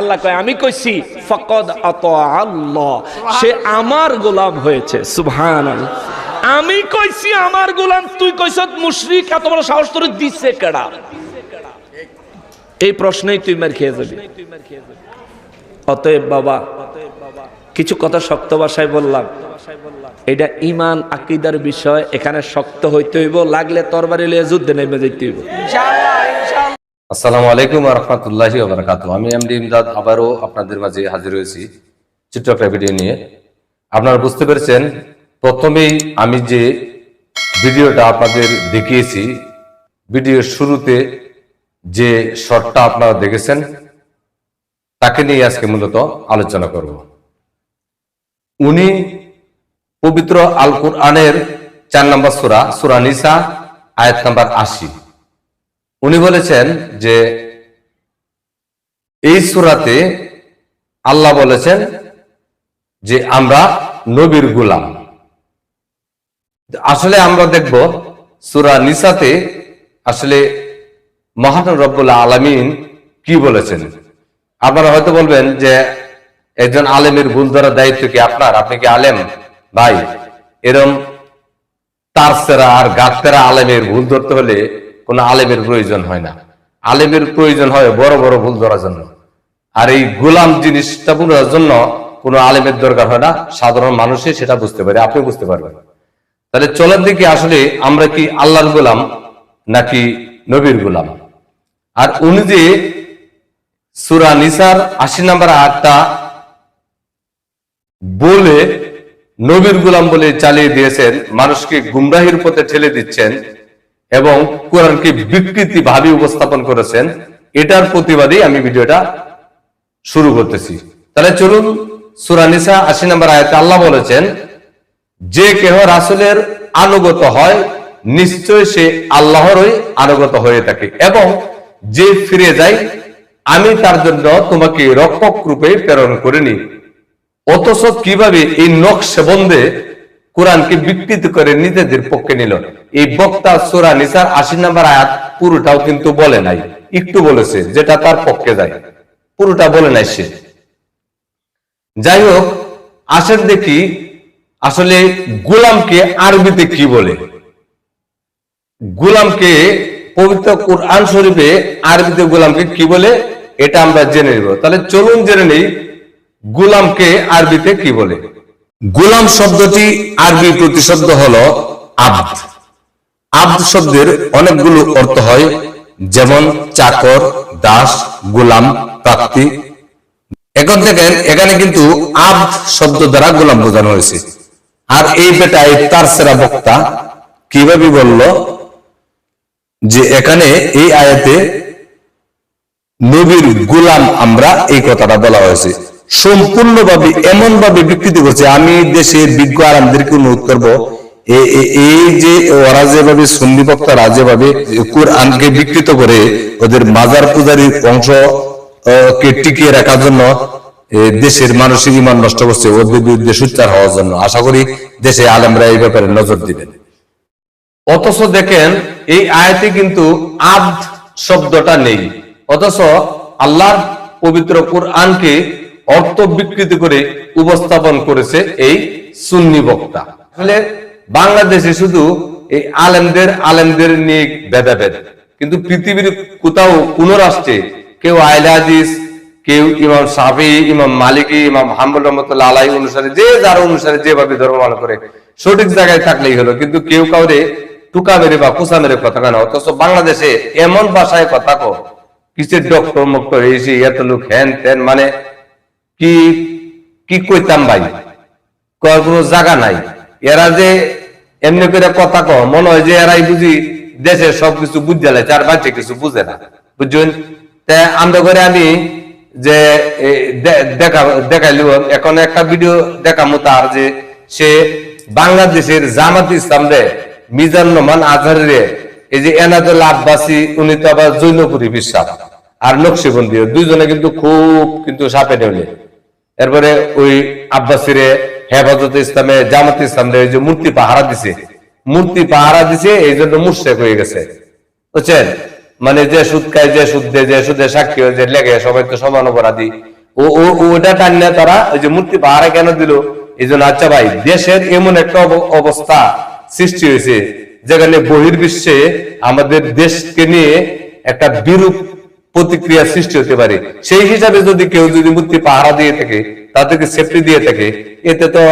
আল্লাহ কয়, আমি কইছি, ফকদ আত আল্লাহ। সে আমার গোলাম হয়েছে সুবহান আমি কইছি, আমার গোলাম, তুই কইছ, মুশরিক, এত বড় সাহস তোর দিছে কেডা? এই প্রশ্নেই তুই মার খেয়ে যাবি। অতএব বাবা, কিছু কথা শক্ত ভাষায় বললাম। এটা ইমান আকিদার বিষয়, এখানে শক্ত হইতে হইব, লাগলে তরবারি লিয়ে যুদ্ধে নেমে যেতে হইব। আসসালামু আলাইকুম রহমতুল্লাহি আমি এমডি ইমদাদ, আবারও আপনাদের মাঝে হাজির হয়েছি একটা ভিডিও নিয়ে। আপনারা বুঝতে পেরেছেন, প্রথমেই আমি যে ভিডিওটা আপনাদের দেখিয়েছি, ভিডিওর শুরুতে যে শর্টটা আপনারা দেখেছেন, তাকে নিয়ে আজকে মূলত আলোচনা করব। উনি পবিত্র আল কুরআনের চার নম্বর সুরা সুরা নিসা, আয়াত নাম্বার আশি। উনি বলেছেন যে এই সুরাতে আল্লাহ বলেছেন যে আমরা নবীর গুলাম। আসলে আমরা দেখব সুরা নিসাতে আসলে মহান রব্বুল আলমিন কি বলেছেন। আপনারা হয়তো বলবেন যে একজন আলেমের ভুল ধরার দায়িত্ব কি আপনার? আপনি কি আলেম? ভাই, এরম তার সেরা আর গাছেরা আলেমের ভুল ধরতে হলে কোনো আলেমের প্রয়োজন হয় না। আলেমের প্রয়োজন হয় বড় বড় ভুল ধরার জন্য। আর এই গোলাম জিনিসটা বোঝার জন্য কোনো আলেমের দরকার হয় না। সাধারণ মানুষই সেটা বুঝতে পারে আপনি বুঝতে পারবেন। তাহলে চলেন দেখি আসলে আমরা কি আল্লাহর গোলাম নাকি নবীর গোলাম। আর উনি যে সুরা নিসার আশি নাম্বার আটটা বলে নবীর গোলাম বলে চালিয়ে দিয়েছেন, মানুষকে গুমরাহির পথে ঠেলে দিচ্ছেন এবং কোরআনকে বিকৃতি ভাবে উপস্থাপন করেছেন, এটার প্রতিবাদে আমি ভিডিওটা শুরু করতেছি। তাহলে চলুন সুরানিসা আশি নম্বর আয়তে আল্লাহ বলেছেন, যে কেহ রাসুলের আনুগত হয়, নিশ্চয় সে আল্লাহরই আনুগত হয়ে থাকে এবং যে ফিরে যায়, আমি তার জন্য তোমাকে রক্ষক রূপে প্রেরণ করিনি। অথচ কীভাবে এই নকশে বন্ধে কোরআনকে বিকৃত করে নিজেদের পক্ষে নিল। এই বক্তা সুরা নিসার আশি নাম্বার আয়াত পুরোটাও কিন্তু বলে নাই। একটু বলেছে যেটা তার পক্ষে যায়। পুরোটা বলে নাই সে। যাই হোক আসেন দেখি আসলে গোলামকে আরবিতে কি বলে? গোলামকে পবিত্র কোরআন শরীফে আরবিতে গোলামকে কি বলে? এটা আমরা জেনে নিব। তাহলে চলুন জেনে নেই গোলামকে আরবিতে কি বলে? গোলাম শব্দটি আরবি প্রতিশব্দ হলো আব্দ। আব্দ শব্দের অনেকগুলো অর্থ হয়, যেমন চাকর, দাস, গোলাম, প্রাপ্তি। এখন দেখেন, এখানে কিন্তু আব্দ শব্দ দ্বারা গোলাম বোঝানো হয়েছে। আর এই বেটায় তার সেরা বক্তা কীভাবে বলল যে এখানে এই আয়াতে নবীর গোলাম আমরা এই কথাটা বলা হয়েছে। সম্পূর্ণভাবে এমন ভাবে বিকৃতি করছে। আমি দেশের বিজ্ঞ আরামদেরকে অনুরোধ করব এই যে ওরা যেভাবে সুন্নি যেভাবে কোরআনকে বিকৃত করে ওদের মাজার পূজারীর অংশ কে টিকিয়ে রাখার জন্য দেশের মানুষের ইমান নষ্ট করছে, ওদের বিরুদ্ধে সুচার হওয়ার জন্য। আশা করি দেশে আলেমরা এই ব্যাপারে নজর দিবেন। অথচ দেখেন, এই আয়াতে কিন্তু আব্দ শব্দটা নেই। অথচ আল্লাহর পবিত্র কোরআনকে অর্থ বিকৃত করে উপস্থাপন করেছে এই সুন্নি বক্তা। আসলে বাংলাদেশে শুধু এই আলেমদের আলেমদের নিয়ে ভেদাভেদ। কিন্তু পৃথিবীর কোথাও কোন রাষ্ট্রে কেউ হাদিস, কেউ ইমাম সাফি ইমাম মালিকি, ইমাম হাম্বুল রহমতুল্লাহ আলাই অনুসারে, যে যার অনুসারে যেভাবে ধর্ম পালন করে, সঠিক জায়গায় থাকলেই হলো। কিন্তু কেউ কাউরে টুকা মেরে বা কুসা মেরে কথা কেন অথচ বাংলাদেশে এমন ভাষায় কথা কো কিসের ডক্টর মক্টর এসে এত লোক হ্যান ত্যান মানে কি কি কইতাম ভাই? কর কোনো জায়গা নাই। এরা যে এমনি করে কথা কো মনে হয় যে এরাই বুঝি দেশের সবকিছু বুঝতে লাগে চার বাচ্চা কিছু বুঝে না। বুঝছেন? তা আমরা করে আমি যে দেখা, দেখাইলু, এখন একটা ভিডিও দেখামো তার যে সে বাংলাদেশের জামাত ইসলাম রে মিজান রহমান আজহার রে, এই যে এনাদুল আব্বাসী, উনি তো আবার জৈনপুরী বিশ্বাস, আর নকশিবন্দি, দুইজনে কিন্তু খুব কিন্তু সাপে নেলে এরপরে ওই আব্বাসিরে হেফাজত ইসলামে, জামাত ইসলাম যে মূর্তি পাহারা দিছে। মূর্তি পাহারা দিছে, এই জন্য মুর্শেক হয়ে গেছে। বুঝছেন? মানে যে সুদ খায়, যে সুদ দেয়, যে সুদে সাক্ষী যে লেগে, সবাই তো সমান অপরাধী। ও ওটা টানিয়ে তারা, ওই যে মূর্তি পাহারা কেন দিল? এই জন্য আচ্ছা ভাই, দেশের এমন একটা অব- অবস্থা সৃষ্টি হয়েছে, যেখানে বহির্বিশ্বে আমাদের দেশকে নিয়ে একটা বিরূপ প্রতিক্রিয়া সৃষ্টি হতে পারে। সেই হিসাবে যদি কেউ যদি মূর্তি পাহারা দিয়ে থাকে, তাদেরকে সেফটি দিয়ে থাকে, এতে তো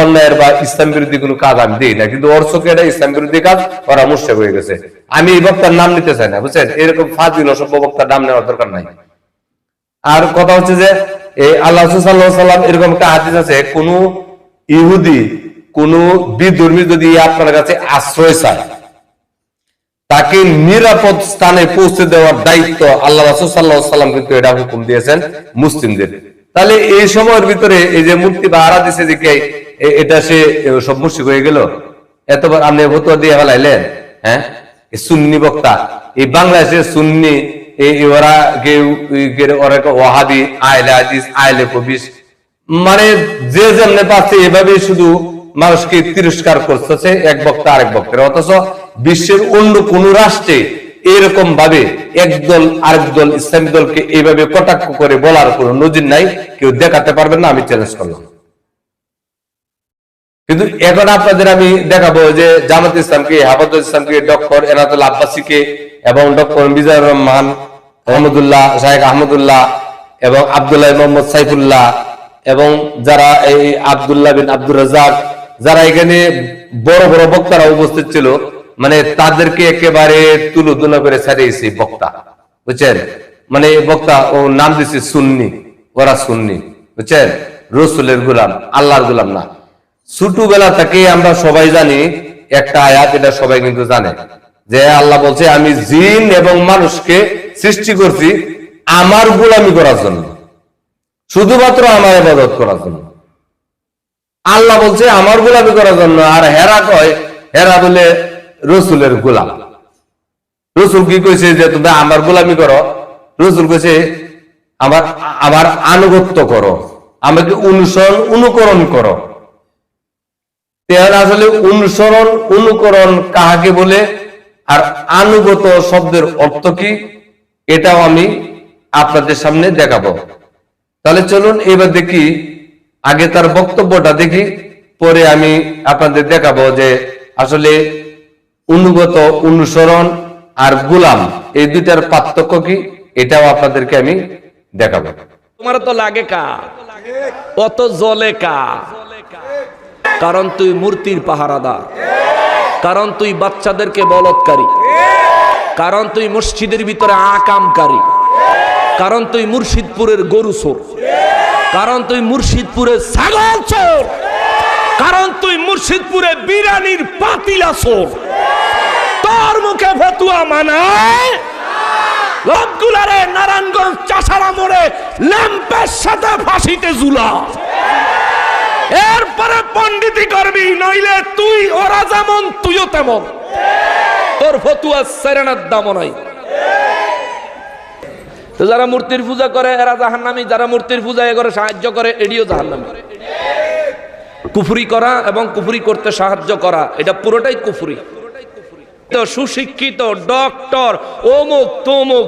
অন্যায়ের বা ইসলাম বিরোধী কোনো কাজ আমি দিই না। কিন্তু ওর এটা ইসলাম বিরোধী কাজ, ওরা মুস্টেক হয়ে গেছে। আমি এই বক্তার নাম নিতে চাই না, বুঝছেন? এরকম ফাজিল, অসভ্য বক্তার নাম নেওয়ার দরকার নাই। আর কথা হচ্ছে যে, এই আল্লাহ সাল্লাম এরকম একটা হাদিস আছে, কোন ইহুদি, কোন বিধর্মী যদি আপনার কাছে আশ্রয় চায় তাকে নিরাপদ স্থানে পৌঁছে দেওয়ার দায়িত্ব আল্লাহ রাসুল সাল্লাম কিন্তু এটা হুকুম দিয়েছেন মুসলিমদের। তাহলে এই সময়ের ভিতরে এই যে মূর্তি বা আরা দিছে যে কে এটা সে সব মুর্শিক হয়ে গেল? এতবার আপনি ভতুয়া দিয়ে ফেলাইলেন হ্যাঁ? সুন্নি বক্তা, এই বাংলাদেশের সুন্নি ওরা কেউ ওরা আইলে হাদিস, আইলে কবিস মানে যে যেমনে পাচ্ছে এভাবে শুধু মানুষকে তিরস্কার করতেছে, এক বক্তা আরেক বক্তার। অথচ বিশ্বের অন্য কোন রাষ্ট্রে এরকম ভাবে একদল আরেক দল ইসলামী দলকে এইভাবে কটাক্ষ করে বলার কোন নজির নাই, কেউ দেখাতে পারবেন না, আমি চ্যালেঞ্জ করলাম। কিন্তু এখন আপনাদের আমি দেখাবো যে জামাত ইসলামকে হাফাজুল ইসলামকে, ডক্টর এনাতুল আব্বাসীকে এবং ডক্টর মিজানুর রহমান আহমদুল্লাহ শাহেখ আহমদুল্লাহ এবং আবদুল্লাহ মোহাম্মদ সাইফুল্লাহ এবং যারা এই আবদুল্লাহ বিন আব্দুর রাজাক যারা এখানে বড় বড় বক্তারা উপস্থিত ছিল মানে তাদেরকে একেবারে তুলো তুলো করে ছাড়িয়েছে বক্তা। বুঝছেন? মানে বক্তা, ও নাম দিচ্ছে সুন্নি, ওরা সুন্নি। বুঝছেন? রসুলের গুলাম, আল্লাহর গুলাম না। ছোটবেলা থেকে আমরা সবাই জানি, একটা আয়াত, এটা সবাই কিন্তু জানে। যে আল্লাহ বলছে, আমি জিন এবং মানুষকে সৃষ্টি করছি আমার গোলামি করার জন্য। শুধুমাত্র আমার ইবাদত করার জন্য। আল্লাহ বলছে, আমার গোলামি করার জন্য। আর হেরা কয়, হেরা বলে রসুলের গোলাম। রসুল কি কইছে যে তুমি আমার গোলামি করো? রসুল কইছে, আমার আমার আনুগত্য করো। আমাকে অনুসরণ, অনুকরণ করো। আসলে অনুসরণ, অনুকরণ কাহাকে বলে? আর আনুগত শব্দের অর্থ কি? এটাও আমি আপনাদের সামনে দেখাবো। তাহলে চলুন এবার দেখি, আগে তার বক্তব্যটা দেখি, পরে আমি আপনাদের দেখাবো যে আসলে অনুগত, অনুসরণ আর গুলাম, এই দুইটার পার্থক্য কি? এটাও আপনাদেরকে আমি দেখাবো। তোমার তো লাগে কা? অত জলে কা? কারণ তুই মূর্তির পাহারাদার। কারণ তুই বাচ্চাদেরকে বলৎকারী। কারণ তুই মসজিদের ভিতরে আকামকারী। কারণ তুই মুর্শিদপুরের গরু চোর। কারণ তুই মুর্শিদপুরের ছাগল চোর। কারণ তুই মুর্শিদপুরে বিরানির পাতিলা চোর। মুখে ফতুয়া মানায়? লোকগুলারে নারায়ণগঞ্জ চাষারা মোড়ে ল্যাম্পের সাথে ফাঁসিতে ঝুলা। এরপরে পণ্ডিতি করবি নইলে তুই ওরা যেমন তুইও তেমন। তোর ফতুয়া সেরেনার দাম নাই। যারা মূর্তির পূজা করে, এরা জাহান্নামি। যারা মূর্তির পূজা এ করে সাহায্য করে এডিও জাহান্নামি। কুফুরি করা এবং কুফুরি করতে সাহায্য করা, এটা পুরোটাই কুফুরি। সুশিক্ষিত ডক্টর অমুক তমুক।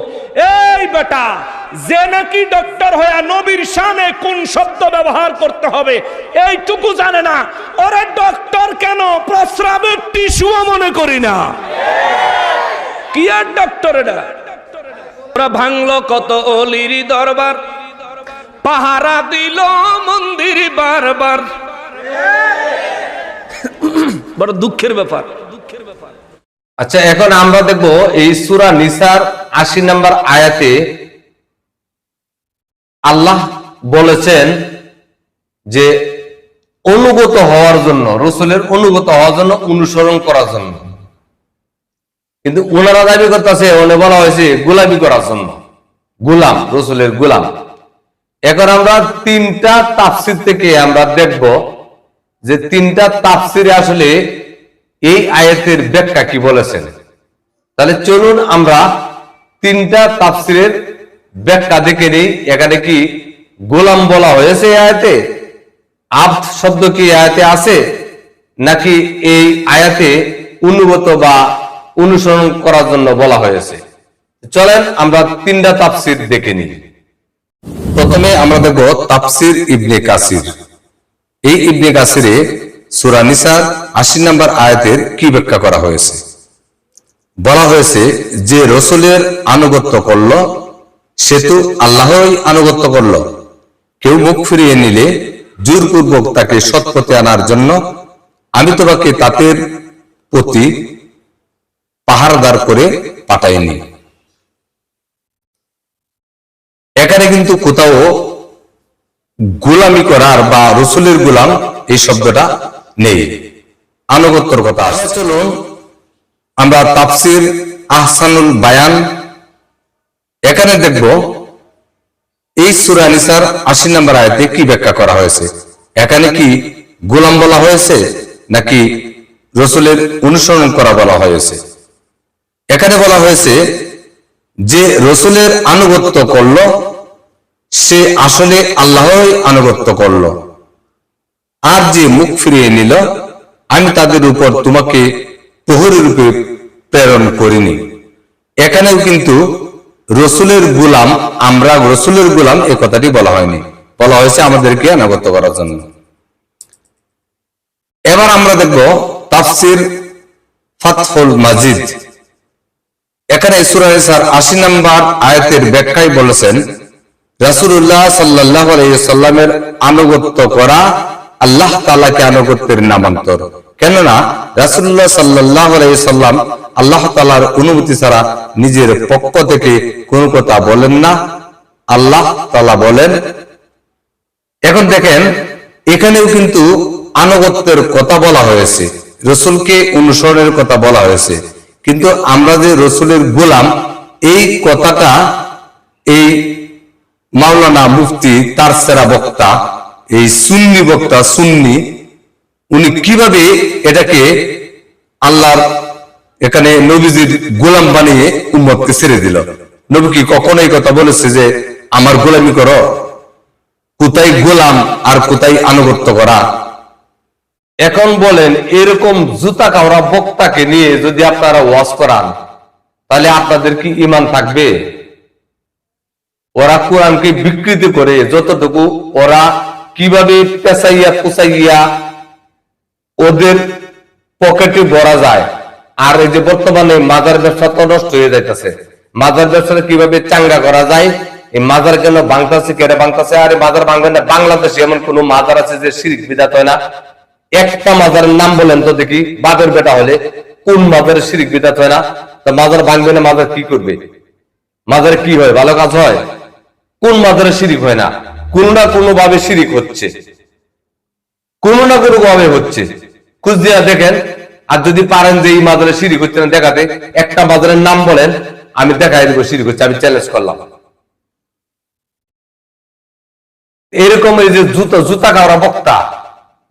এই বেটা, যে নাকি ডক্টর হয়ে নবীর শানে কোন শব্দ ব্যবহার করতে হবে, এইটুকু জানে না। ওরে ডক্টর কেন? প্রস্রাবের টিস্যুও মনে করি না। কি আর ডক্টর এটা ওরা ভাঙলো কত অলির দরবার, পাহারা দিল মন্দির বারবার। বড় দুঃখের ব্যাপার। আচ্ছা এখন আমরা দেখব এই সুরা নিসার আশি নাম্বার আয়াতে আল্লাহ বলেছেন যে অনুগত হওয়ার জন্য, রসুলের অনুগত হওয়ার জন্য অনুসরণ করার জন্য। কিন্তু ওনারা দাবি করতেছে ওনে বলা হয়েছে গোলামি করার জন্য। গোলাম, রসুলের গোলাম। এখন আমরা তিনটা তাফসির থেকে আমরা দেখব যে তিনটা তাফসিরে আসলে এই আয়াতের ব্যাখ্যা কি বলেছেন? তাহলে চলুন আমরা তিনটা তাফসিরের ব্যাখ্যা দেখে নেই। এখানে কি গোলাম বলা হয়েছে আয়াতে? আব্দ শব্দ কি আয়াতে আছে? নাকি এই আয়াতে অনুগত বা অনুসরণ করার জন্য বলা হয়েছে? চলেন আমরা তিনটা তাফসির দেখে নিই। প্রথমে আমরা দেখব তাফসির ইবনে কাসির। এই ইবনে কাসিরে সূরা নিসার আশি নম্বর আয়াতের কি ব্যাখ্যা করা হয়েছে? বলা হয়েছে, যে রসুলের আনুগত্য করল, সে তো আল্লাহই আনুগত্য করল। কেউ মুখ ফিরিয়ে নিলে জোরপূর্বক তাকে সৎপথে আনার জন্য আমি তোমাকে তাদের প্রতি পাহারাদার করে পাঠাইনি। এখানে কিন্তু কোথাও গোলামি করার বা রসুলের গোলাম এই শব্দটা নেই। আনুগত্যর কথা আসছে চলুন আমরা তাফসির আহসানুল বায়ান এখানে দেখব এই সুরা নিসার আশি নম্বর আয়তে কি ব্যাখ্যা করা হয়েছে? এখানে কি গোলাম বলা হয়েছে নাকি রসুলের অনুসরণ করা বলা হয়েছে? এখানে বলা হয়েছে যে রসুলের আনুগত্য করল সে আসলে আল্লাহই আনুগত্য করল। আর যে মুখ ফিরিয়ে নিল, আমি তাদের উপর তোমাকে প্রহরী রূপে প্রেরণ করিনি। এখানেও কিন্তু রসুলের গুলাম, আমরা রসুলের গুলাম, এ কথাটি বলা হয়নি। বলা হয়েছে আমাদেরকে আনুগত্য করার জন্য। এবার আমরা দেখব তাফসির ফাতহুল মাজিদ। এখানে সুরাইসার আশি নম্বর আয়াতের ব্যাখ্যায় বলেছেন রাসুল্লাহ সাল্লাহ সাল্লামের আনুগত্য করা আল্লাহ তালাকে আনুগত্যের নামান্তর। কেননা রাসুল্লাহ সাল্লাহ সাল্লাম আল্লাহ তালার অনুমতি ছাড়া নিজের পক্ষ থেকে কোনো কথা বলেন না। আল্লাহ তালা বলেন, এখন দেখেন, এখানেও কিন্তু আনুগত্যের কথা বলা হয়েছে, রসুলকে অনুসরণের কথা বলা হয়েছে। কিন্তু আমরা যে রসুলের গোলাম, এই কথাটা এই মাওলানা মুফতি, তার সেরা বক্তা এই সুন্নি বক্তা, সুন্নি, উনি কীভাবে এটাকে আল্লাহর এখানে নবীজির গোলাম বানিয়ে উম্মতকে ছেড়ে দিল? নবী কি কখনো এই কথা বলেছে যে, আমার গোলামি করো? কোথায় গোলাম আর কোথায় আনুগত্য করা? এখন বলেন, এরকম জুতা কাওড়া বক্তাকে নিয়ে যদি আপনারা ওয়াজ করান, তাহলে আপনাদের কি ইমান থাকবে? ওরা কোরআনকে বিকৃতি করে যতটুকু ওরা কীভাবে পেঁচাইয়া কুচাইয়া ওদের পকেটে ভরা যায়? আর এই যে বর্তমানে মাজার ব্যবসা তো নষ্ট হয়ে যাইতেছে। মাজার ব্যবসাটা কীভাবে চাঙ্গা করা যায়? এই মাজার কেন ভাঙতেছে কেটে ভাঙতেছে? আরে মাজার ভাঙবে না, বাংলাদেশে এমন কোন মাজার আছে যে শিরিক বিদাত হয় না? একটা মাজারের নাম বলেন তো দেখি, বাপের বেটা হলে। কোন মাজারের শিরিক বিদাত হয় না? তা মাজার ভাঙবে না, মাজার কি করবে? মাজারে কি হয়, ভালো কাজ হয়? কোন মাজারে শিরিক হয় না? কোন না কোনো ভাবে শিরিক হচ্ছে। কোন না কোনো ভাবে হচ্ছে। খুঁজ দিয়া দেখেন, আর যদি পারেন যে এই মাজারে শিরিক হচ্ছে না দেখাতে, একটা মাজারের নাম বলেন, আমি দেখাই দেবো শিরিক হচ্ছে, আমি চ্যালেঞ্জ করলাম। এরকম এই যে জুতো, জুতা খাওয়া বক্তা,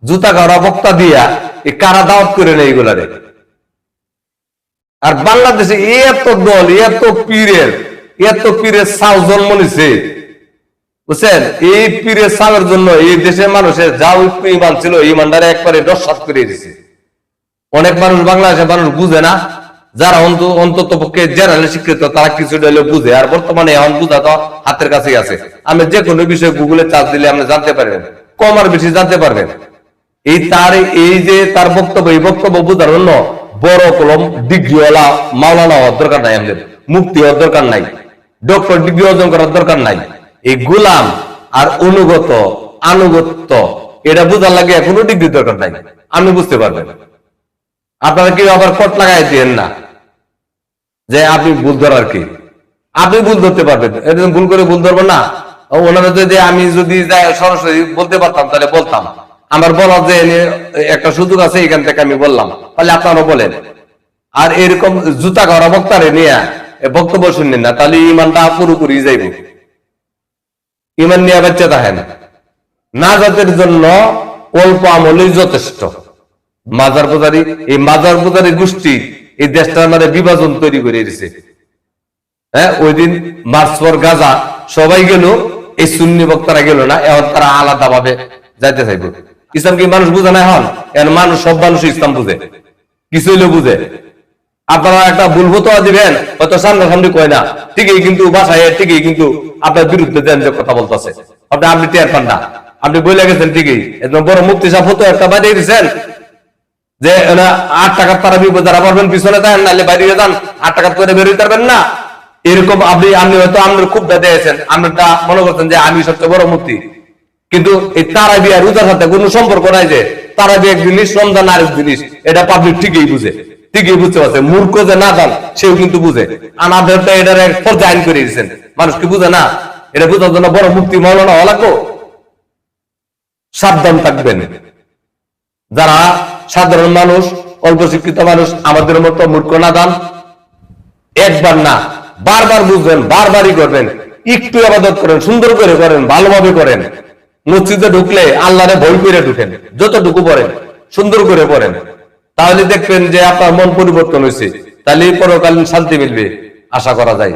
জুতা খাওয়া বক্তা দিয়া এই কারা দাওয়াত করে নেই এগুলারে? আর বাংলাদেশে এত দল, এত পীরের এত পীরের সাউ জন্ম নিছে বুঝছেন? এই পীরের সাউয়ের জন্য এই দেশের মানুষের যা ইমান ছিল, ইমানদারে একবারে দশাত করে দিছে। অনেক মানুষ বাংলাদেশের মানুষ বুঝে না, যারা অন্তত পক্ষে জেনারেল শিক্ষিত তারা কিছু হলেও বুঝে। আর বর্তমানে এখন বুঝা তো হাতের কাছেই আছে। আমি যে কোনো বিষয়ে গুগলে চার্জ দিলে আপনি জানতে পারবেন, কম আর বেশি জানতে পারবেন। এই তার, এই যে তার বক্তব্য, এই বক্তব্য বোঝার জন্য বড় কলম ডিগ্রিওয়ালা মাওলানা হওয়ার দরকার নাই আমাদের মুক্তি হওয়ার দরকার নাই, ডক্টর ডিগ্রি অর্জন করার দরকার নাই। এই গোলাম আর অনুগত, আনুগত্য, এটা বোঝার লাগে কোনো ডিগ্রি দরকার নাই। আপনি বুঝতে পারবেন। আপনারা কেউ আবার কট লাগাই দিয়েন না। যে আপনি ভুল ধরার কি? আপনি ভুল ধরতে পারবেন। এরকম ভুল করে ভুল ধরবো না। ওনারা যদি আমি যদি সরাসরি বলতে পারতাম, তাহলে বলতাম। আমার বলার যে একটা সুযোগ আছে, এখান থেকে আমি বললাম। তাহলে আপনারা বলেন। আর এরকম জুতা করা বক্তারে নিয়ে বক্তব্য শুনলেন না, তাহলে ইমানটা পুরোপুরি যাইব। ইমান নিয়ে বাচ্চা থাকেন না। জাতের জন্য অল্প আমলই যথেষ্ট। মাজার পূজারি, এই মাজার পূজারি গোষ্ঠী এই দেশটার মানে বিভাজন তৈরি করে দিছে। হ্যাঁ ওই দিন মার্চ গাজা, সবাই গেল, এই সুন্নি বক্তারা গেল না, এখন তারা আলাদা ভাবে যাইতে চাইব। ইসলাম কি মানুষ বুঝে না এখন? এখন মানুষ, সব মানুষ ইসলাম বুঝে। কিছু বুঝে। আপনারা একটা ফতোয়া দিবেন, হয়তো সামনাসামনি কয় না। ঠিকই কিন্তু বাসায়, ঠিকই কিন্তু আপনার বিরুদ্ধে দেন যে কথা বলতেছে। আপনি আপনি টের পান না। আপনি বলে গেছেন, ঠিকই। বড় মুক্তি সাহ ফতো একটা বাজিয়ে দিচ্ছেন যে আট টাকার তারা যারা পারবেন পিছনে দেন, নাহলে যান, আট টাকার করে বেরোতে পারবেন না। এরকম আপনি আপনি হয়তো আপনার খুব আছেন। আপনারটা মনে করছেন যে আমি সবচেয়ে বড় মূর্তি কিন্তু এই তারা বিয়ে আর রোজার সাথে কোনো সম্পর্ক নাই যে তারা এক জিনিস, রমজান আরেক জিনিস। এটা পাবলিক ঠিকই বুঝে। ঠিকই বুঝতে পারছে। মূর্খ যে না জান, সেও কিন্তু বুঝে। আমাদের তো এটার এক পর্যায়ে আইন করে দিয়েছেন। মানুষ কি বুঝে না? এটা বুঝার জন্য বড় মুক্তি মৌলানা লাগবো সাবধান থাকবেন। যারা সাধারণ মানুষ, অল্প শিক্ষিত মানুষ, আমাদের মতো মূর্খ না দান একবার না, বারবার বুঝবেন, বারবারই করবেন। একটু আবাদত করেন, সুন্দর করে করেন, ভালোভাবে করেন। মসজিদে ঢুকলে আল্লাহরে ভয় করে ঢুকেন, যতটুকু পড়েন, সুন্দর করে পড়েন। তাহলে দেখবেন যে আপনার মন পরিবর্তন হয়েছে। তাহলে পরকালীন শান্তি মিলবে আশা করা যায়।